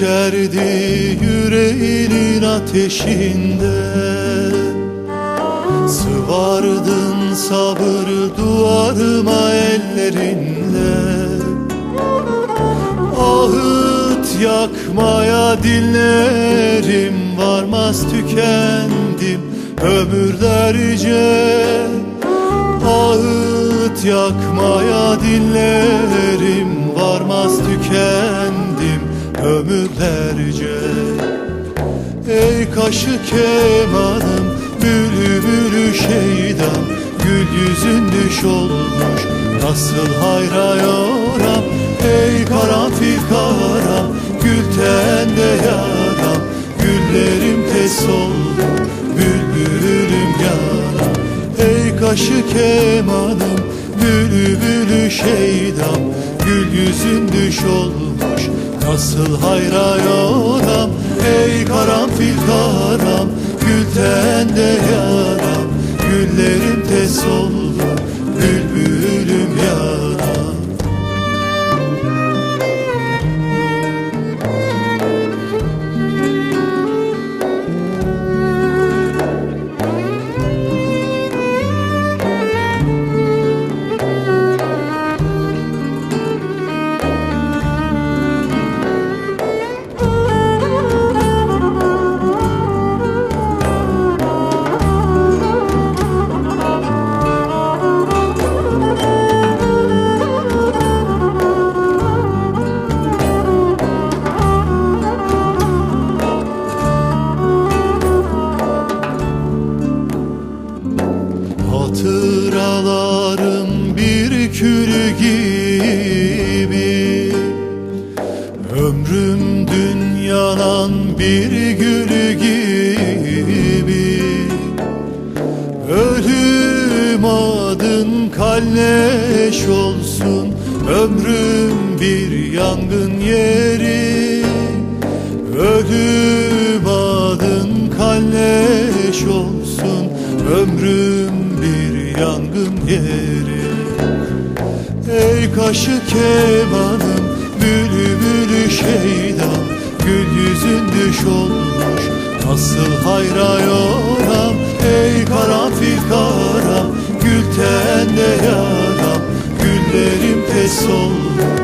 derdi yüreğinin ateşinde. Sıvardın sabır duvarıma ellerinle Ahıt yakmaya dinlerim varmaz tükendim ömürlerce. Ağıt yakmaya dinlerim Ey kaşı kemanım bülbülü şeydan Gül yüzün düş olmuş nasıl hayra yoram Ey karanfil karam gül tende yaram. Güllerim tez oldu bülbülüm yaram. Ey kaşı kemanım bülbülü şeydam. Gül yüzün düş olmuş nasıl hayra yoram Ey karanfil karam gül tende yaram Hatıralarım bir kül gibi. Ömrüm dün yanan bir gül gibi. Ölüm adın kalleş olsun Ömrüm bir yangın yeri. Ölüm adın kalleş olsun Ömrüm yangın yeri Ey kaşı kemanım bülbülü şeydan Gül yüzün düş olmuş nasıl hayra yoram Ey karanfil karam gül tende yaram Güllerim pes oldu